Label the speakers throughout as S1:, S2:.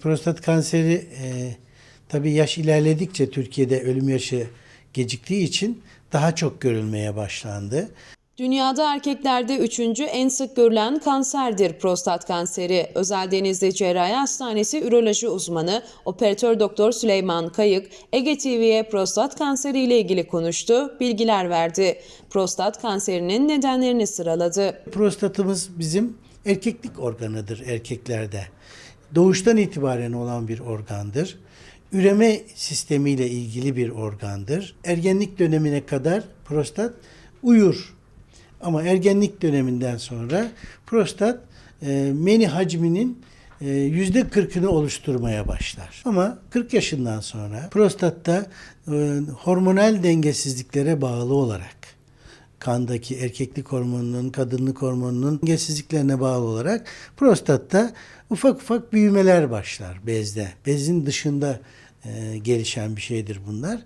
S1: Prostat kanseri e, tabii yaş ilerledikçe Türkiye'de ölüm yaşı geciktiği için daha çok görülmeye başlandı.
S2: Dünyada erkeklerde üçüncü en sık görülen kanserdir prostat kanseri. Özel Denizli Cerrahi Hastanesi Üroloji uzmanı operatör doktor Süleyman Kayık Ege TV'ye prostat kanseri ile ilgili konuştu, bilgiler verdi. Prostat kanserinin nedenlerini sıraladı.
S1: Prostatımız bizim erkeklik organıdır erkeklerde. Doğuştan itibaren olan bir organdır. Üreme sistemiyle ilgili bir organdır. Ergenlik dönemine kadar prostat uyur. Ama ergenlik döneminden sonra prostat e, meni hacminin e, yüzde 40'ını oluşturmaya başlar. Ama 40 yaşından sonra prostatta e, hormonal dengesizliklere bağlı olarak kandaki erkeklik hormonunun, kadınlık hormonunun dengesizliklerine bağlı olarak prostatta ufak ufak büyümeler başlar bezde. Bezin dışında e, gelişen bir şeydir bunlar.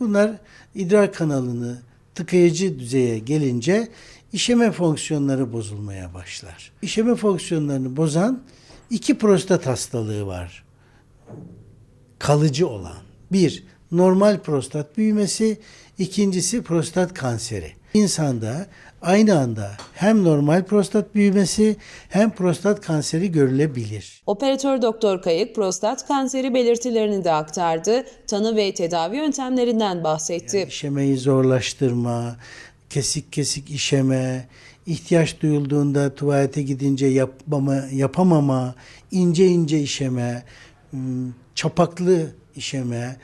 S1: Bunlar idrar kanalını tıkayıcı düzeye gelince işeme fonksiyonları bozulmaya başlar. İşeme fonksiyonlarını bozan iki prostat hastalığı var kalıcı olan. Bir, normal prostat büyümesi, ikincisi prostat kanseri. İnsanda aynı anda hem normal prostat büyümesi hem prostat kanseri görülebilir.
S2: Operatör doktor Kayık prostat kanseri belirtilerini de aktardı, tanı ve tedavi yöntemlerinden bahsetti.
S1: İşemeyi zorlaştırma, kesik kesik işeme, ihtiyaç duyulduğunda tuvalete gidince yapmama, yapamama, ince ince işeme, ım, çapaklı işeme,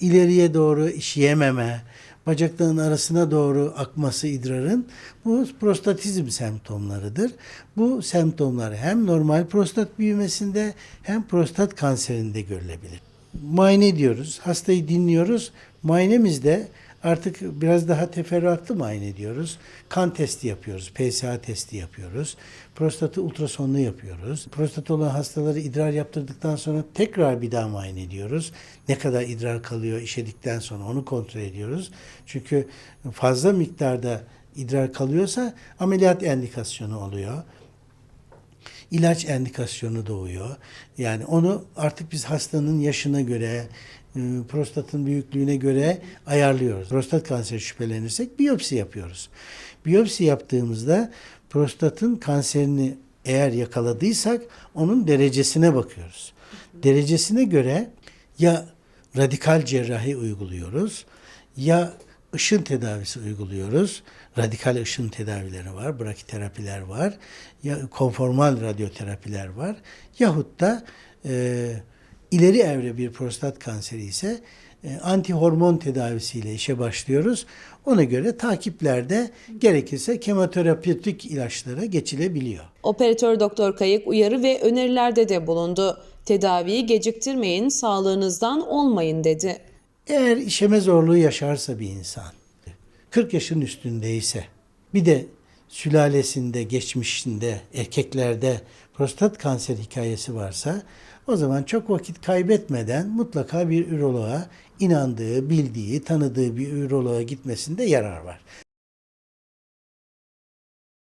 S1: ileriye doğru işeyememe, bacakların arasına doğru akması idrarın bu prostatizm semptomlarıdır. Bu semptomlar hem normal prostat büyümesinde hem prostat kanserinde görülebilir. Muayene ediyoruz, hastayı dinliyoruz. Muayenemizde artık biraz daha teferruatlı muayene ediyoruz. Kan testi yapıyoruz, PSA testi yapıyoruz. Prostatı ultrasonlu yapıyoruz. Prostat olan hastaları idrar yaptırdıktan sonra tekrar bir daha muayene ediyoruz. Ne kadar idrar kalıyor işedikten sonra onu kontrol ediyoruz. Çünkü fazla miktarda idrar kalıyorsa ameliyat endikasyonu oluyor ilaç endikasyonu doğuyor. Yani onu artık biz hastanın yaşına göre, e, prostatın büyüklüğüne göre ayarlıyoruz. Prostat kanseri şüphelenirsek biyopsi yapıyoruz. Biyopsi yaptığımızda prostatın kanserini eğer yakaladıysak onun derecesine bakıyoruz. Derecesine göre ya radikal cerrahi uyguluyoruz ya ışın tedavisi uyguluyoruz. Radikal ışın tedavileri var, brakiterapiler var, ya konformal radyoterapiler var. Yahut da e, ileri evre bir prostat kanseri ise e, antihormon tedavisiyle işe başlıyoruz. Ona göre takiplerde gerekirse kemoterapötik ilaçlara geçilebiliyor.
S2: Operatör doktor Kayık uyarı ve önerilerde de bulundu. Tedaviyi geciktirmeyin, sağlığınızdan olmayın dedi.
S1: Eğer işeme zorluğu yaşarsa bir insan, 40 yaşın üstündeyse, bir de sülalesinde, geçmişinde, erkeklerde prostat kanser hikayesi varsa, o zaman çok vakit kaybetmeden mutlaka bir üroloğa inandığı, bildiği, tanıdığı bir üroloğa gitmesinde yarar var.